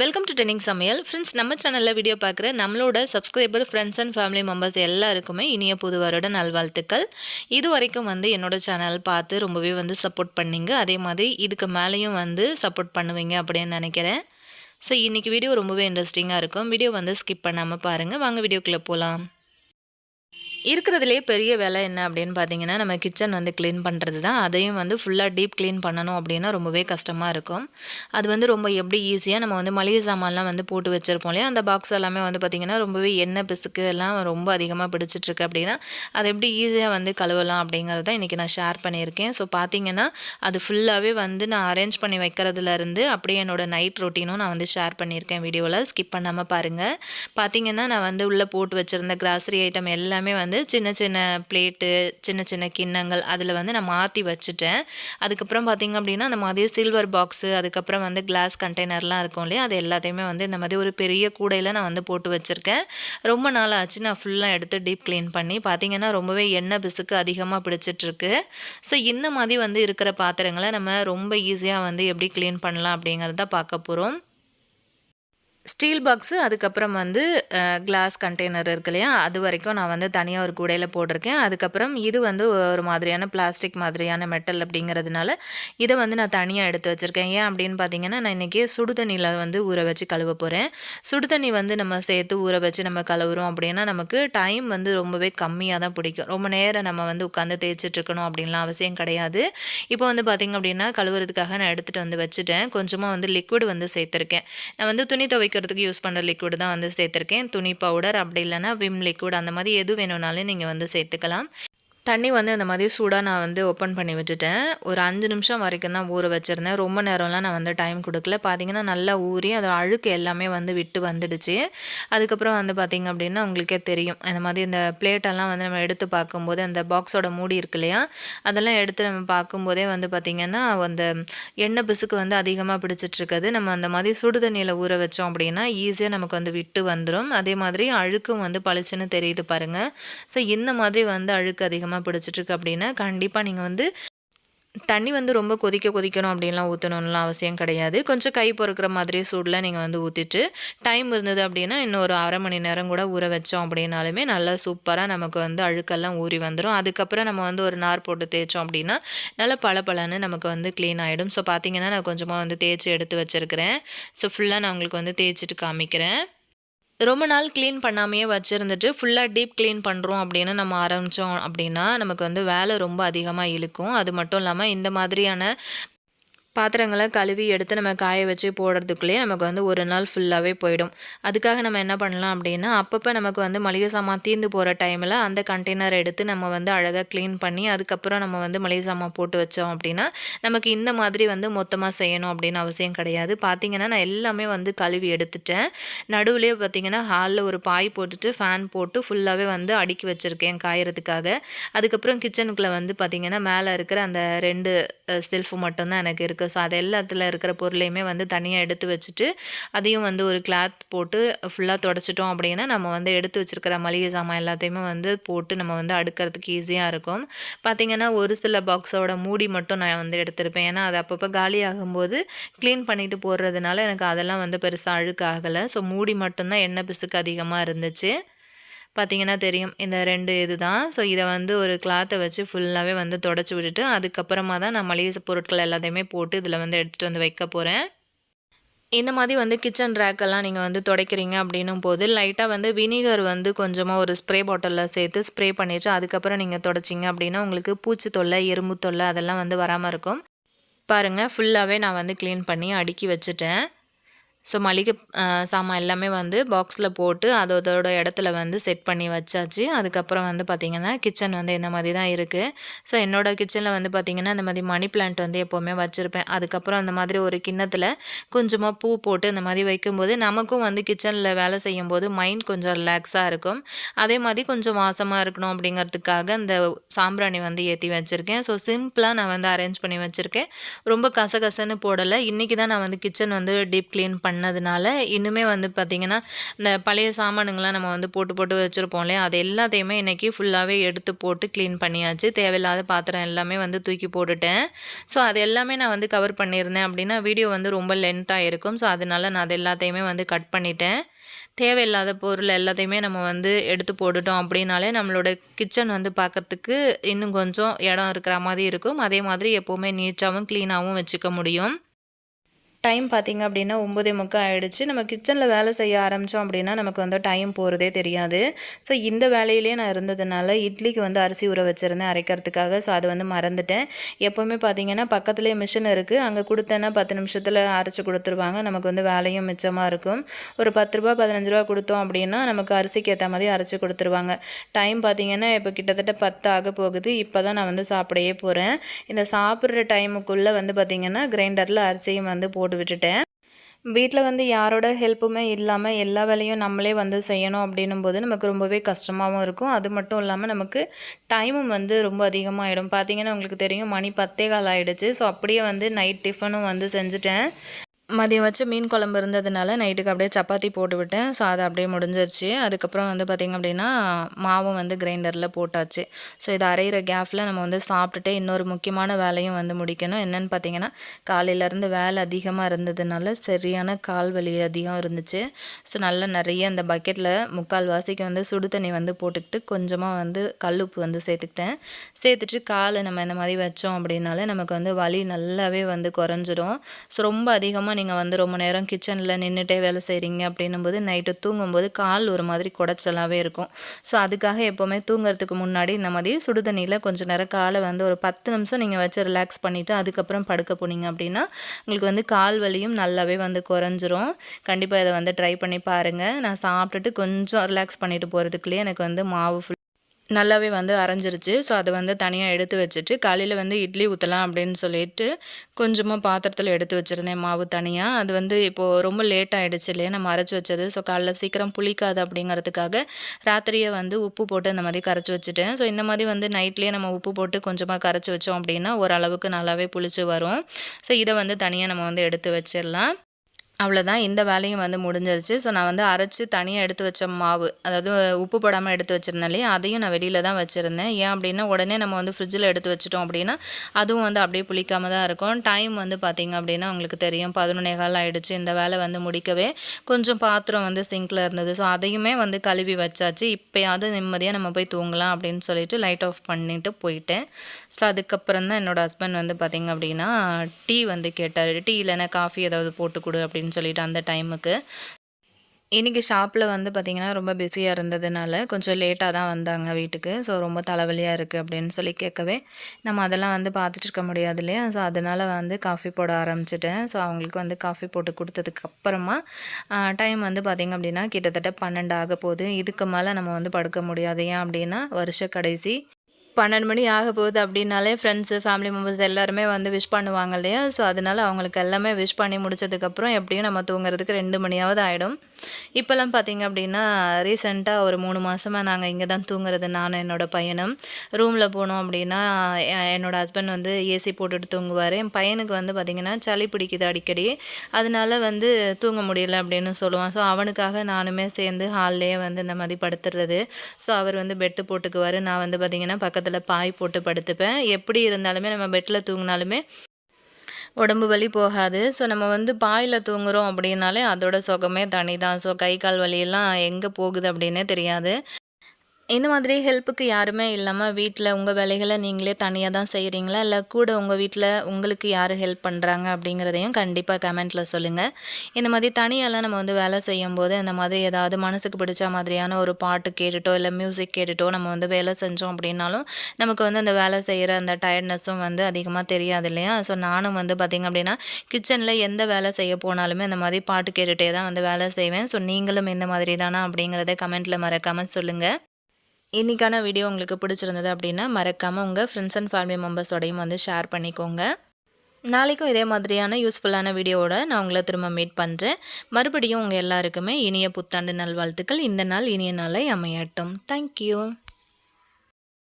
Welcome to trending சமையல் friends நம்ம சேனலில் வீடியோ பார்க்குற நம்மளோட subscriber friends and family members எல்லாருக்குமே இனிய புது வருட நல்வாழ்த்துக்கள். இது வரைக்கும் வந்து என்னோட சேனல் பார்த்து ரொம்பவே வந்து சப்போர்ட் பண்ணிங்க. அதே மாதிரி இதுக்கு மேலேயும் வந்து சப்போர்ட் பண்ணுவீங்க அப்படின்னு நினைக்கிறேன். ஸோ இன்றைக்கி வீடியோ ரொம்பவே இன்ட்ரெஸ்டிங்காக இருக்கும். வீடியோ வந்து ஸ்கிப் பண்ணாமல் பாருங்கள் வாங்க வீடியோக்குள்ளே போகலாம் இருக்கிறதுலே பெரிய வேலை என்ன அப்படின்னு பார்த்தீங்கன்னா நம்ம கிச்சன் வந்து க்ளீன் பண்ணுறது தான் அதையும் வந்து ஃபுல்லாக டீப் க்ளீன் பண்ணணும் அப்படின்னா ரொம்பவே கஷ்டமாக இருக்கும். அது வந்து ரொம்ப எப்படி ஈஸியாக நம்ம வந்து மளிகை சாமான்லாம் வந்து போட்டு வச்சுருப்போம் இல்லையா? அந்த பாக்ஸ் எல்லாமே வந்து பார்த்திங்கன்னா ரொம்பவே எண்ணெய் பிசுக்கு எல்லாம் ரொம்ப அதிகமாக பிடிச்சிட்ருக்கு அப்படின்னா அதை எப்படி ஈஸியாக வந்து கழுவலாம் அப்படிங்கிறத இன்றைக்கி நான் ஷேர் பண்ணியிருக்கேன். ஸோ பார்த்தீங்கன்னா அது ஃபுல்லாகவே வந்து நான் அரேஞ்ச் பண்ணி வைக்கிறதுலேருந்து அப்படியே என்னோடய நைட் ரொட்டீனும் நான் வந்து ஷேர் பண்ணியிருக்கேன் வீடியோவில் ஸ்கிப் பண்ணாமல் பாருங்கள் பார்த்தீங்கன்னா நான் வந்து உள்ளே போட்டு வச்சுருந்த கிராசரி ஐட்டம் எல்லாமே வந்து சின்ன சின்ன பிளேட்டு சின்ன சின்ன கிண்ணங்கள் அதில் வந்து நான் மாற்றி வச்சுட்டேன். அதுக்கப்புறம் பார்த்திங்க அப்படின்னா அந்த மாதிரி சில்வர் பாக்ஸு அதுக்கப்புறம் வந்து கிளாஸ் கண்டெய்னர்லாம் இருக்கும் இல்லையா? அது எல்லாத்தையுமே வந்து இந்த மாதிரி ஒரு பெரிய கூடையில் நான் வந்து போட்டு வச்சுருக்கேன். ரொம்ப நாள் ஆச்சு நான் ஃபுல்லாக எடுத்து டீப் க்ளீன் பண்ணி. பார்த்திங்கன்னா ரொம்பவே எண்ணெய் பிசுக்கு அதிகமாக பிடிச்சிட்ருக்கு. ஸோ இந்த மாதிரி வந்து இருக்கிற பாத்திரங்களை நம்ம ரொம்ப ஈஸியாக வந்து எப்படி க்ளீன் பண்ணலாம் அப்படிங்கிறத பார்க்க போகிறோம் ஸ்டீல் பாக்ஸு அதுக்கப்புறம் வந்து கிளாஸ் கண்டெய்னர் இருக்கு இல்லையா? அது வரைக்கும் நான் வந்து தனியாக ஒரு கூடையில் போட்டிருக்கேன். அதுக்கப்புறம் இது வந்து ஒரு மாதிரியான பிளாஸ்டிக் மாதிரியான மெட்டல் அப்படிங்கிறதுனால இதை வந்து நான் தனியாக எடுத்து வச்சுருக்கேன். ஏன் அப்படின்னு பார்த்தீங்கன்னா நான் இன்றைக்கி சுடு தண்ணியில் வந்து ஊற வச்சு கழுவ போகிறேன் சுடு தண்ணி வந்து நம்ம சேர்த்து ஊற வச்சு நம்ம கழுவுறோம் அப்படின்னா நமக்கு டைம் வந்து ரொம்பவே கம்மியாக தான் பிடிக்கும். ரொம்ப நேரம் நம்ம வந்து உட்காந்து தேய்ச்சிட்ருக்கணும் அப்படின்லாம் அவசியம் கிடையாது. இப்போ வந்து பார்த்திங்க அப்படின்னா கழுவுறதுக்காக நான் எடுத்துகிட்டு வந்து வச்சுட்டேன். கொஞ்சமாக வந்து லிக்விட் வந்து சேர்த்துருக்கேன். நான் வந்து துணி துவைக்க துவைக்கிறதுக்கு யூஸ் பண்ணுற லிக்விட் தான் வந்து சேர்த்துருக்கேன். துணி பவுடர் அப்படி இல்லைனா விம் லிக்விட் அந்த மாதிரி எது வேணும்னாலும் நீங்கள் வந்து சேர்த்துக்கலாம். தண்ணி வந்து அந்த மாதிரி சூடாக நான் வந்து ஓப்பன் பண்ணி விட்டுட்டேன். ஒரு அஞ்சு நிமிஷம் வரைக்கும் தான் ஊற வச்சுருந்தேன். ரொம்ப நேரம்லாம் நான் வந்து டைம் கொடுக்கல. பார்த்தீங்கன்னா நல்லா ஊறி அதோட அழுக்கு எல்லாமே வந்து விட்டு வந்துடுச்சு. அதுக்கப்புறம் வந்து பார்த்திங்க அப்படின்னா உங்களுக்கே தெரியும். அந்த மாதிரி இந்த பிளேட்டெல்லாம் வந்து நம்ம எடுத்து பார்க்கும்போது அந்த பாக்ஸோட மூடி இருக்கு இல்லையா? அதெல்லாம் எடுத்து நம்ம பார்க்கும்போதே வந்து பார்த்திங்கன்னா அந்த எண்ணெய் பிசுக்கு வந்து அதிகமாக பிடிச்சிட்ருக்குது நம்ம அந்த மாதிரி சுடு தண்ணியில் ஊற வச்சோம் அப்படின்னா ஈஸியாக நமக்கு வந்து விட்டு வந்துடும் அதே மாதிரி அழுக்கும் வந்து பளிச்சுன்னு தெரியுது பாருங்கள் ஸோ இந்த மாதிரி வந்து அழுக்கு அதிகமாக அதிகமாக பிடிச்சிட்ருக்கு அப்படின்னா கண்டிப்பாக நீங்கள் வந்து தண்ணி வந்து ரொம்ப கொதிக்க கொதிக்கணும் அப்படின்லாம் ஊற்றணும்லாம் அவசியம் கிடையாது. கொஞ்சம் கை பொறுக்கிற மாதிரி சூடில் நீங்கள் வந்து ஊற்றிட்டு டைம் இருந்தது அப்படின்னா இன்னும் ஒரு அரை மணி நேரம் கூட ஊற வச்சோம் அப்படின்னாலுமே நல்லா சூப்பராக நமக்கு வந்து அழுக்கெல்லாம் ஊறி வந்துடும் அதுக்கப்புறம் நம்ம வந்து ஒரு நார் போட்டு தேய்ச்சோம் அப்படின்னா நல்லா பளபளன்னு நமக்கு வந்து க்ளீன் ஆகிடும் ஸோ பார்த்தீங்கன்னா நான் கொஞ்சமாக வந்து தேய்ச்சி எடுத்து வச்சுருக்கிறேன். ஸோ ஃபுல்லாக நான் உங்களுக்கு வந்து தேய்ச்சிட்டு காமிக்கிறேன். ரொம்ப நாள் க்ளீன் பண்ணாமையே வச்சுருந்துட்டு ஃபுல்லாக டீப் க்ளீன் பண்ணுறோம் அப்படின்னு நம்ம ஆரம்பித்தோம் அப்படின்னா நமக்கு வந்து வேலை ரொம்ப அதிகமாக இழுக்கும். அது மட்டும் இல்லாமல் இந்த மாதிரியான பாத்திரங்களை கழுவி எடுத்து நம்ம காய வச்சு போடுறதுக்குள்ளேயே நமக்கு வந்து ஒரு நாள் ஃபுல்லாகவே போயிடும். அதுக்காக நம்ம என்ன பண்ணலாம் அப்படின்னா அப்பப்போ நமக்கு வந்து மளிகை சாமான் தீர்ந்து போகிற டைமில் அந்த கண்டெய்னர் எடுத்து நம்ம வந்து அழகாக க்ளீன் பண்ணி அதுக்கப்புறம் நம்ம வந்து மளிகை சாமான் போட்டு வச்சோம் அப்படின்னா நமக்கு இந்த மாதிரி வந்து மொத்தமாக செய்யணும் அப்படின்னு அவசியம் கிடையாது. பார்த்திங்கன்னா நான் எல்லாமே வந்து கழுவி எடுத்துட்டேன். நடுவுலேயே பார்த்திங்கன்னா ஹாலில் ஒரு பாய் போட்டுட்டு ஃபேன் போட்டு ஃபுல்லாகவே வந்து அடுக்கி வச்சுருக்கேன் காயறதுக்காக. அதுக்கப்புறம் கிச்சனுக்குள்ளே வந்து பார்த்திங்கன்னா மேலே இருக்கிற அந்த ரெண்டு செல்ஃபு மட்டும்தான் எனக்கு இருக்குது இருக்குது. ஸோ அது எல்லாத்தில் இருக்கிற பொருளையுமே வந்து தனியாக எடுத்து வச்சுட்டு அதையும் வந்து ஒரு கிளாத் போட்டு ஃபுல்லாக தொடச்சிட்டோம் அப்படின்னா நம்ம வந்து எடுத்து வச்சுருக்கிற மளிகை சாமான் எல்லாத்தையுமே வந்து போட்டு நம்ம வந்து அடுக்கிறதுக்கு ஈஸியாக இருக்கும். பார்த்திங்கன்னா ஒரு சில பாக்ஸோட மூடி மட்டும் நான் வந்து எடுத்திருப்பேன். ஏன்னா அது அப்பப்போ காலி ஆகும்போது க்ளீன் பண்ணிவிட்டு போடுறதுனால எனக்கு அதெல்லாம் வந்து பெருசாக அழுக்காகலை. ஸோ மூடி மட்டும்தான் எண்ணெய் பிசுக்கு அதிகமாக இருந்துச்சு. பார்த்திங்கன்னா தெரியும். இந்த ரெண்டு இது தான் ஸோ இதை வந்து ஒரு கிளாத்தை வச்சு ஃபுல்லாகவே வந்து தொடச்சி விட்டுட்டு அதுக்கப்புறமா தான் நான் மளிகை பொருட்கள் எல்லாத்தையுமே போட்டு இதில் வந்து எடுத்துகிட்டு வந்து வைக்க போகிறேன் இந்த மாதிரி வந்து கிச்சன் ரேக்கெல்லாம் நீங்கள் வந்து துடைக்கிறீங்க அப்படின்னும் போது லைட்டாக வந்து வினிகர் வந்து கொஞ்சமாக ஒரு ஸ்ப்ரே பாட்டிலில் சேர்த்து ஸ்ப்ரே பண்ணிவிட்டு அதுக்கப்புறம் நீங்கள் தொடச்சிங்க அப்படின்னா உங்களுக்கு பூச்சி தொல்லை எறும்பு தொல்லை அதெல்லாம் வந்து வராமல் இருக்கும். பாருங்கள் ஃபுல்லாகவே நான் வந்து க்ளீன் பண்ணி அடுக்கி வச்சுட்டேன். ஸோ மளிகை சாமான் எல்லாமே வந்து பாக்ஸில் போட்டு அதோட இடத்துல வந்து செட் பண்ணி வச்சாச்சு. அதுக்கப்புறம் வந்து பார்த்திங்கன்னா கிச்சன் வந்து இந்த மாதிரி தான் இருக்குது ஸோ என்னோடய கிச்சனில் வந்து பார்த்திங்கன்னா இந்த மாதிரி மணி பிளான்ட் வந்து எப்போவுமே வச்சுருப்பேன். அதுக்கப்புறம் அந்த மாதிரி ஒரு கிண்ணத்தில் கொஞ்சமாக பூ போட்டு இந்த மாதிரி வைக்கும்போது நமக்கும் வந்து கிச்சனில் வேலை செய்யும்போது மைண்ட் கொஞ்சம் ரிலாக்ஸாக இருக்கும். அதே மாதிரி கொஞ்சம் வாசமாக இருக்கணும் அப்படிங்கிறதுக்காக அந்த சாம்பிராணி வந்து ஏற்றி வச்சுருக்கேன். ஸோ சிம்பிளாக நான் வந்து அரேஞ்ச் பண்ணி வச்சுருக்கேன். ரொம்ப கசகசன்னு போடலை. இன்றைக்கி தான் நான் வந்து கிச்சன் வந்து டீப் க்ளீன் பண்ணேன் பண்ணதுனால இன்னுமே வந்து பார்த்திங்கன்னா இந்த பழைய சாமானுங்களாம் நம்ம வந்து போட்டு போட்டு வச்சுருப்போம் இல்லையா? அது எல்லாத்தையுமே இன்றைக்கி ஃபுல்லாகவே எடுத்து போட்டு க்ளீன் பண்ணியாச்சு. தேவையில்லாத பாத்திரம் எல்லாமே வந்து தூக்கி போட்டுட்டேன். ஸோ அது எல்லாமே நான் வந்து கவர் பண்ணியிருந்தேன் அப்படின்னா வீடியோ வந்து ரொம்ப லென்த்தாக இருக்கும். ஸோ அதனால நான் அது எல்லாத்தையுமே வந்து கட் பண்ணிட்டேன். தேவையில்லாத பொருள் எல்லாத்தையுமே நம்ம வந்து எடுத்து போட்டுட்டோம் அப்படின்னாலே நம்மளோட கிச்சன் வந்து பார்க்குறதுக்கு இன்னும் கொஞ்சம் இடம் இருக்கிற மாதிரி இருக்கும். அதே மாதிரி எப்போவுமே நீட்டாகவும் க்ளீனாகவும் வச்சுக்க முடியும். டைம் பார்த்திங்க அப்படின்னா ஒம்பதே முக்கம் ஆகிடுச்சு நம்ம கிச்சனில் வேலை செய்ய ஆரம்பித்தோம் அப்படின்னா நமக்கு வந்து டைம் போகிறதே தெரியாது. ஸோ இந்த வேலையிலே நான் இருந்ததுனால இட்லிக்கு வந்து அரிசி ஊற வச்சுருந்தேன் அரைக்கிறதுக்காக. ஸோ அது வந்து மறந்துட்டேன். எப்போவுமே பார்த்திங்கன்னா பக்கத்துலேயே மிஷின் இருக்குது அங்கே கொடுத்தேன்னா பத்து நிமிஷத்தில் அரைச்சி கொடுத்துருவாங்க. நமக்கு வந்து வேலையும் மிச்சமாக இருக்கும். ஒரு பத்து ரூபா பதினஞ்சு ரூபா கொடுத்தோம் அப்படின்னா நமக்கு அரிசிக்கு ஏற்ற மாதிரி அரைச்சி கொடுத்துருவாங்க. டைம் பார்த்திங்கன்னா இப்போ கிட்டத்தட்ட பத்து ஆக போகுது. இப்போ தான் நான் வந்து சாப்பிடையே போகிறேன் இந்த சாப்பிட்ற டைமுக்குள்ளே வந்து பார்த்திங்கன்னா கிரைண்டரில் அரிசியும் வந்து போட்டு போட்டு விட்டுட்டேன். வீட்டில் வந்து யாரோட ஹெல்ப்புமே இல்லாமல் எல்லா வேலையும் நம்மளே வந்து செய்யணும் அப்படின்னும் போது நமக்கு ரொம்பவே கஷ்டமாகவும் இருக்கும். அது மட்டும் இல்லாமல் நமக்கு டைமும் வந்து ரொம்ப அதிகமாகிடும் பார்த்தீங்கன்னா உங்களுக்கு தெரியும் மணி பத்தே கால் ஆகிடுச்சு ஸோ அப்படியே வந்து நைட் டிஃபனும் வந்து செஞ்சுட்டேன். மதியம் வச்சு மீன் குழம்பு இருந்ததுனால நைட்டுக்கு அப்படியே சப்பாத்தி போட்டு விட்டேன். ஸோ அது அப்படியே முடிஞ்சிருச்சு. அதுக்கப்புறம் வந்து பார்த்திங்க அப்படின்னா மாவும் வந்து கிரைண்டரில் போட்டாச்சு. ஸோ இதை அரைகிற கேஃபில் நம்ம வந்து சாப்பிட்டுட்டு இன்னொரு முக்கியமான வேலையும் வந்து முடிக்கணும். என்னென்னு பார்த்தீங்கன்னா காலையிலேருந்து வேலை அதிகமாக இருந்ததுனால சரியான கால் வலி அதிகம் இருந்துச்சு. ஸோ நல்லா நிறைய அந்த பக்கெட்டில் முக்கால் வாசிக்கு வந்து சுடு தண்ணி வந்து போட்டுக்கிட்டு கொஞ்சமாக வந்து கல்லுப்பு வந்து சேர்த்துக்கிட்டேன். சேர்த்துட்டு காலை நம்ம இந்த மாதிரி வச்சோம் அப்படின்னாலே நமக்கு வந்து வலி நல்லாவே வந்து குறைஞ்சிரும். ஸோ ரொம்ப அதிகமாக நீங்கள் வந்து ரொம்ப நேரம் கிச்சனில் நின்றுட்டே வேலை செய்கிறீங்க அப்படின்னும்போது நைட்டு தூங்கும்போது கால் ஒரு மாதிரி குடைச்சலாகவே இருக்கும். ஸோ அதுக்காக எப்போவுமே தூங்குறதுக்கு முன்னாடி இந்த மாதிரி சுடுதண்ணியில் கொஞ்சம் நேரம் காலை வந்து ஒரு பத்து நிமிஷம் நீங்கள் வச்சு ரிலாக்ஸ் பண்ணிவிட்டு அதுக்கப்புறம் படுக்க போனீங்க அப்படின்னா உங்களுக்கு வந்து கால் வலியும் நல்லாவே வந்து குறைஞ்சிரும். கண்டிப்பாக இதை வந்து ட்ரை பண்ணி பாருங்கள் நான் சாப்பிட்டுட்டு கொஞ்சம் ரிலாக்ஸ் பண்ணிவிட்டு போகிறதுக்குள்ளேயே எனக்கு வந்து மாவு ஃபுல் நல்லாவே வந்து அரைஞ்சிருச்சு. ஸோ அதை வந்து தனியாக எடுத்து வச்சுட்டு காலையில் வந்து இட்லி ஊற்றலாம் அப்படின்னு சொல்லிட்டு கொஞ்சமாக பாத்திரத்தில் எடுத்து வச்சுருந்தேன். மாவு தனியாக அது வந்து இப்போது ரொம்ப லேட் ஆகிடுச்சு இல்லையா? நம்ம அரைச்சி வச்சது. ஸோ காலைல சீக்கிரம் புளிக்காது அப்படிங்கிறதுக்காக ராத்திரியை வந்து உப்பு போட்டு இந்த மாதிரி கரைச்சி வச்சுட்டேன். ஸோ இந்த மாதிரி வந்து நைட்லேயே நம்ம உப்பு போட்டு கொஞ்சமாக கரைச்சி வச்சோம் அப்படின்னா ஓரளவுக்கு நல்லாவே புளிச்சு வரும். ஸோ இதை வந்து தனியாக நம்ம வந்து எடுத்து வச்சிடலாம். அவ்வளோதான் இந்த வேலையும் வந்து முடிஞ்சிருச்சு. ஸோ நான் வந்து அரைச்சி தனியாக எடுத்து வச்ச மாவு அதாவது உப்பு போடாமல் எடுத்து வச்சுருந்தேன் அதையும் நான் வெளியில் தான் வச்சுருந்தேன். ஏன் அப்படின்னா உடனே நம்ம வந்து ஃப்ரிட்ஜில் எடுத்து வச்சிட்டோம் அப்படின்னா அதுவும் வந்து அப்படியே புளிக்காமல் தான் இருக்கும். டைம் வந்து பார்த்திங்க அப்படின்னா உங்களுக்கு தெரியும். பதினொன்னே கால் ஆகிடுச்சு இந்த வேலை வந்து முடிக்கவே. கொஞ்சம் பாத்திரம் வந்து சிங்கில் இருந்தது. ஸோ அதையுமே வந்து கழுவி வச்சாச்சு. இப்போயாவது நிம்மதியாக நம்ம போய் தூங்கலாம் அப்படின்னு சொல்லிட்டு லைட் ஆஃப் பண்ணிவிட்டு போயிட்டேன். ஸோ அதுக்கப்புறம் தான் என்னோடய ஹஸ்பண்ட் வந்து பார்த்திங்க அப்படின்னா டீ வந்து கேட்டார். டீ இல்லைன்னா காஃபி ஏதாவது போட்டு கொடு அப்படின்னு அப்படின்னு சொல்லிட்டு அந்த டைமுக்கு இன்றைக்கி ஷாப்பில் வந்து பார்த்திங்கன்னா ரொம்ப பிஸியாக இருந்ததுனால கொஞ்சம் லேட்டாக தான் வந்தாங்க வீட்டுக்கு. ஸோ ரொம்ப தலைவலியாக இருக்குது அப்படின்னு சொல்லி கேட்கவே நம்ம அதெல்லாம் வந்து பார்த்துட்டு இருக்க முடியாது இல்லையா? ஸோ அதனால் வந்து காஃபி போட ஆரம்பிச்சிட்டேன். ஸோ அவங்களுக்கு வந்து காஃபி போட்டு கொடுத்ததுக்கு அப்புறமா டைம் வந்து பார்த்திங்க அப்படின்னா கிட்டத்தட்ட பன்னெண்டு ஆக போகுது. இதுக்கு மேலே நம்ம வந்து படுக்க முடியாது. ஏன் அப்படின்னா வருஷ கடைசி பன்னெண்டு மணி ஆக போகுது அப்படின்னாலே ஃப்ரெண்ட்ஸு ஃபேமிலி மெம்பர்ஸ் எல்லாருமே வந்து விஷ் பண்ணுவாங்க இல்லையா? ஸோ அதனால் அவங்களுக்கு எல்லாமே விஷ் பண்ணி முடிச்சதுக்கப்புறம் எப்படியும் நம்ம தூங்குறதுக்கு ரெண்டு மணியாவது ஆகிடும் இப்போல்லாம் பார்த்தீங்க அப்படின்னா ரீசெண்டாக ஒரு மூணு மாதமாக நாங்கள் இங்கே தான் தூங்குறது நானும் என்னோடய பையனும். ரூமில் போனோம் அப்படின்னா என்னோடய ஹஸ்பண்ட் வந்து ஏசி போட்டுட்டு தூங்குவார். என் பையனுக்கு வந்து பார்த்திங்கன்னா சளி பிடிக்குது அடிக்கடி. அதனால வந்து தூங்க முடியல அப்படின்னு சொல்லுவான். ஸோ அவனுக்காக நானுமே சேர்ந்து ஹால்லேயே வந்து இந்த மாதிரி படுத்துறது. ஸோ அவர் வந்து பெட்டு போட்டுக்குவார். நான் வந்து பார்த்திங்கன்னா பக்கத்தில் பக்கத்தில் பாய் போட்டு படுத்துப்பேன். எப்படி இருந்தாலுமே நம்ம பெட்டில் தூங்கினாலுமே உடம்பு வலி போகாது. ஸோ நம்ம வந்து பாயில் தூங்குறோம் அப்படின்னாலே அதோட சுகமே தனி தான் ஸோ கை கால் வலியெல்லாம் எங்கே போகுது அப்படின்னே தெரியாது. இந்த மாதிரி ஹெல்ப்புக்கு யாருமே இல்லாமல் வீட்டில் உங்கள் வேலைகளை நீங்களே தனியாக தான் செய்கிறீங்களா இல்லை கூட உங்கள் வீட்டில் உங்களுக்கு யார் ஹெல்ப் பண்ணுறாங்க அப்படிங்கிறதையும் கண்டிப்பாக கமெண்ட்டில் சொல்லுங்கள் இந்த மாதிரி தனியெல்லாம் நம்ம வந்து வேலை செய்யும் போது இந்த மாதிரி ஏதாவது மனசுக்கு பிடிச்ச மாதிரியான ஒரு பாட்டு கேட்டுட்டோ இல்லை மியூசிக் கேட்டுட்டோ நம்ம வந்து வேலை செஞ்சோம் அப்படின்னாலும் நமக்கு வந்து அந்த வேலை செய்கிற அந்த டயர்ட்னஸும் வந்து அதிகமாக தெரியாது இல்லையா? ஸோ நானும் வந்து பார்த்திங்க அப்படின்னா கிச்சனில் எந்த வேலை செய்ய போனாலுமே இந்த மாதிரி பாட்டு கேட்டுகிட்டே தான் வந்து வேலை செய்வேன். ஸோ நீங்களும் இந்த மாதிரி தானா அப்படிங்கிறத கமெண்ட்டில் மறக்காமல் சொல்லுங்கள் இன்றைக்கான வீடியோ உங்களுக்கு பிடிச்சிருந்தது அப்படின்னா மறக்காமல் உங்கள் ஃப்ரெண்ட்ஸ் அண்ட் ஃபேமிலி மெம்பர்ஸோடையும் வந்து ஷேர் பண்ணிக்கோங்க. நாளைக்கும் இதே மாதிரியான யூஸ்ஃபுல்லான வீடியோவோட நான் உங்களை திரும்ப மீட் பண்ணுறேன் மறுபடியும் உங்கள் எல்லாருக்குமே இனிய புத்தாண்டு நல்வாழ்த்துக்கள். இந்த நாள் இனிய நாளை அமையட்டும். தேங்க்யூ